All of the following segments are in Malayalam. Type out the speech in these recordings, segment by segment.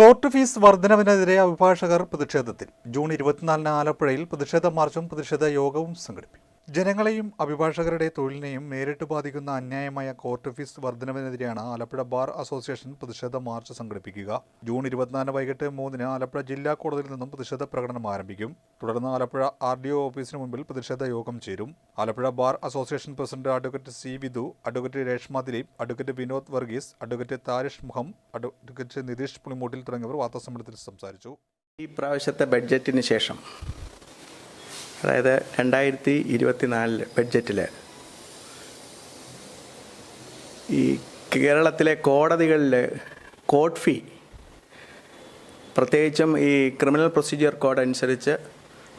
കോർട്ട് ഫീസ് വർധനവിനെതിരെ അഭിഭാഷകർ പ്രതിഷേധത്തിൽ. ജൂൺ ഇരുപത്തിനാലിന് ആലപ്പുഴയിൽ പ്രതിഷേധ മാർച്ചും പ്രതിഷേധ യോഗവും സംഘടിപ്പിക്കും. ജനങ്ങളെയും അഭിഭാഷകരുടെ തൊഴിലിനെയും നേരിട്ട് ബാധിക്കുന്ന അന്യായമായ കോർട്ട് ഫീസ് വർധനവിനെതിരെയാണ് ആലപ്പുഴ ബാർ അസോസിയേഷൻ പ്രതിഷേധ മാർച്ച് സംഘടിപ്പിക്കുക. ജൂൺ ഇരുപത്തിനാല് വൈകിട്ട് മൂന്നിന് ആലപ്പുഴ ജില്ലാ കോടതിയിൽ നിന്നും പ്രതിഷേധ പ്രകടനം ആരംഭിക്കും. തുടർന്ന് ആലപ്പുഴ ആർ ഡി ഒ ഓഫീസിന് മുമ്പിൽ പ്രതിഷേധ യോഗം ചേരും. Alappuzha bar association president advocate C Vidhu advocate Reshma Dileep advocate Vinod Varghese advocate Tharish മുഹം advocate Nitish Pulimoottil തുടങ്ങിയവർ വാർത്താസമ്മേളനത്തിൽ സംസാരിച്ചു. ഈ പ്രാവശ്യത്തെ ബഡ്ജറ്റിന് ശേഷം അതായത് രണ്ടായിരത്തി ഇരുപത്തിനാലിൽ ബഡ്ജറ്റിൽ ഈ കേരളത്തിലെ കോടതികളിൽ കോർട്ട് ഫീ പ്രത്യേകിച്ചും ഈ ക്രിമിനൽ പ്രൊസീജിയർ കോഡ് അനുസരിച്ച്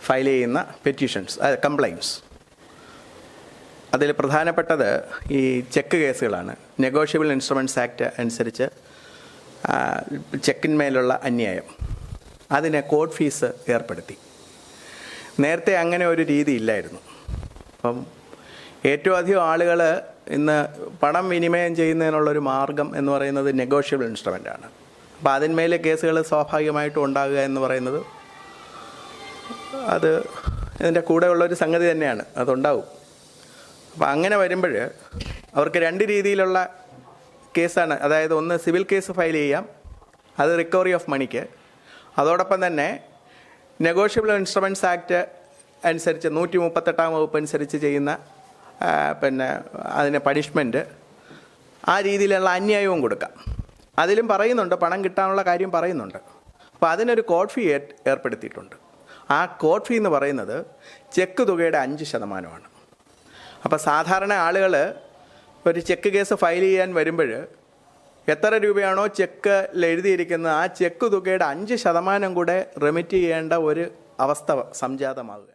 ഫയൽ ചെയ്യുന്ന പെറ്റീഷൻസ് അതായത് കംപ്ലൈന്റ്സ് അതിൽ പ്രധാനപ്പെട്ടത് ഈ ചെക്ക് കേസുകളാണ്. നെഗോഷ്യബിൾ ഇൻസ്ട്രുമെന്റ്സ് ആക്ട് അനുസരിച്ച് ചെക്കിന്മേലുള്ള അന്യായം. അതിനെ കോർട്ട് ഫീസ് ഏർപ്പെടുത്തി. നേരത്തെ അങ്ങനെ ഒരു രീതി ഇല്ലായിരുന്നു. അപ്പം ഏറ്റവും അധികം ആളുകൾ ഇന്ന് പണം വിനിമയം ചെയ്യുന്നതിനുള്ളൊരു മാർഗം എന്ന് പറയുന്നത് നെഗോഷ്യബിൾ ഇൻസ്ട്രുമെന്റ് ആണ്. അപ്പോൾ അതിന്മേലെ കേസുകൾ സ്വാഭാവികമായിട്ടും ഉണ്ടാകുക എന്ന് പറയുന്നത് അത് ഇതിന്റെ കൂടെയുള്ളൊരു സംഗതി തന്നെയാണ്. അതുണ്ടാവും. അപ്പോൾ അങ്ങനെ വരുമ്പോൾ അവർക്ക് രണ്ട് രീതിയിലുള്ള കേസാണ്. അതായത് ഒന്ന് സിവിൽ കേസ് ഫയൽ ചെയ്യാം. അത് റിക്കവറി ഓഫ് മണിക്ക്. അതോടൊപ്പം തന്നെ നെഗോഷ്യബിൾ ഇൻസ്ട്രുമെന്റ്സ് ആക്ട് അനുസരിച്ച് നൂറ്റി മുപ്പത്തെട്ടാം വകുപ്പ് അനുസരിച്ച് ചെയ്യുന്ന പിന്നെ അതിന് പണിഷ്മെന്റ് ആ രീതിയിലുള്ള അന്യായവും കൊടുക്കാം. അതിലും പറയുന്നുണ്ട് പണം കിട്ടാനുള്ള കാര്യം പറയുന്നുണ്ട്. അപ്പോൾ അതിനൊരു കോഡ് ഫീ ഏർ- ഏർപ്പെടുത്തിയിട്ടുണ്ട്. ആ കോഡ് ഫീ എന്ന് പറയുന്നത് ചെക്ക് തുകയുടെ അഞ്ച് ശതമാനമാണ്. അപ്പോൾ സാധാരണ ആളുകൾ ഒരു ചെക്ക് കേസ് ഫയൽ ചെയ്യാൻ വരുമ്പോൾ എത്ര രൂപയാണോ ചെക്കിൽ എഴുതിയിരിക്കുന്നത് ആ ചെക്ക് തുകയുടെ അഞ്ച് ശതമാനം കൂടെ റെമിറ്റ് ചെയ്യേണ്ട ഒരു അവസ്ഥ സംജാതമാവുക